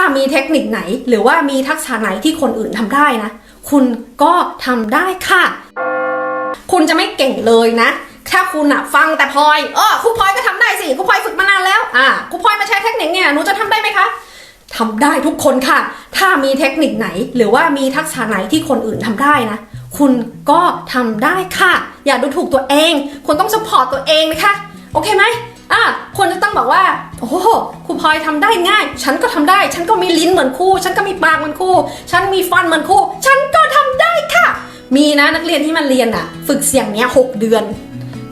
ามีเทคนิคไหน หรือว่ามีทักษะไหนที่คนอื่นทำได้นะ คุณก็ทำได้ค่ะ คุณจะไม่เก่งเลยนะ ถ้าคุณอะฟังแต่พลอยเออครูพลอยก็ทำได้สิครูพลอยฝึกมานานแล้วอ่าครูพลอยมาใช้เทคนิคเนี่ยหนูจะทำได้ไหมคะทำได้ทุกคนค่ะ ถ้ามีเทคนิคไหน หรือว่ามีทักษะไหนที่คนอื่นทำได้นะ คุณก็ทำได้ค่ะ อย่าดูถูกตัวเอง คุณต้องสปอร์ตตัวเองนะคะ โอเคไหม อะคนจะต้องบอกว่า โอ้โหครูพลอยทำได้ง่าย ฉันก็ทำได้ ฉันก็มีลิ้นเหมือนครู ฉันก็มีปากเหมือนครู ฉันมีฟันเหมือนครู ฉันก็ทำได้ค่ะ มีนะนักเรียนที่มันเรียนอะ ฝึกเสียงเนี้ยหกเดือน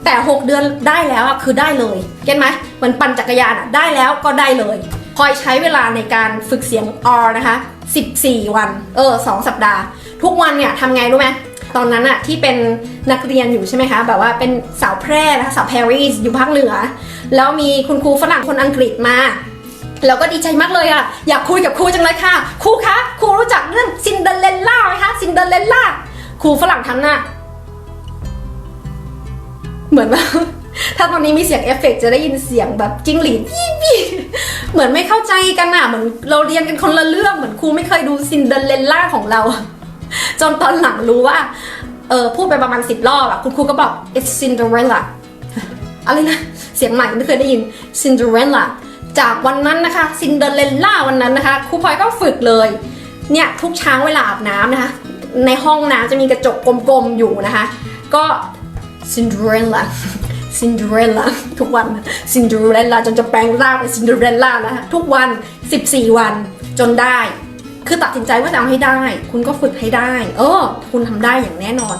แต่ 6 เดือนได้แล้วอะคือได้เลย เก็ตไหมเหมือนปั่นจักรยานอะได้แล้วก็ได้เลยพลอยใช้เวลาในการฝึกเสียง R นะคะ 14 วัน เออ 2 สัปดาห์ ทุกวันเนี่ยทำไงรู้ไหม ตอนนั้นอะที่เป็นนักเรียนอยู่ใช่ไหมคะแบบว่าเป็นสาวแพร่นะคะสาวปารีสอยู่ภาคเหนือ แล้วมีคุณครูฝรั่งคนอังกฤษมาแล้วก็ดีใจมากเลยอะอยากคุยกับครูจังเลยค่ะ ครูคะครูรู้จักเรื่องซินเดอเรลล่าไหมคะซินเดอเรลล่าครูฝรั่งทำหน้าเหมือนว่าถ้าตอนนี้มีเสียงเอฟเฟกต์จะได้ยินเสียงแบบจิ้งหรีดยี่เหมือนไม่เข้าใจกันอะเหมือนเราเรียนกันคนละเรื่องเหมือนครูไม่เคยดูซินเดอเรลล่าของเรา จนตอนหลังรู้ว่า เออพูดไปประมาณสิบรอบอะคุณครูก็บอก it's Cinderella อะไรนะ เสียงใหม่ไม่เคยได้ยิน Cinderella จากวันนั้นนะคะ Cinderella วันนั้นนะคะครูพลอยก็ฝึกเลย เนี่ยทุกเช้าเวลาอาบน้ำนะคะ ในห้องน้ำจะมีกระจกกลมๆอยู่นะคะ ก็ Cinderella Cinderella ทุกวัน Cinderella จนจะแปลงร่างเป็น Cinderella นะคะทุกวัน 14 วันจนได้ คือตัดสินใจว่าจะเอาให้ได้ คุณก็ฝึกให้ได้ เออ คุณทำได้อย่างแน่นอน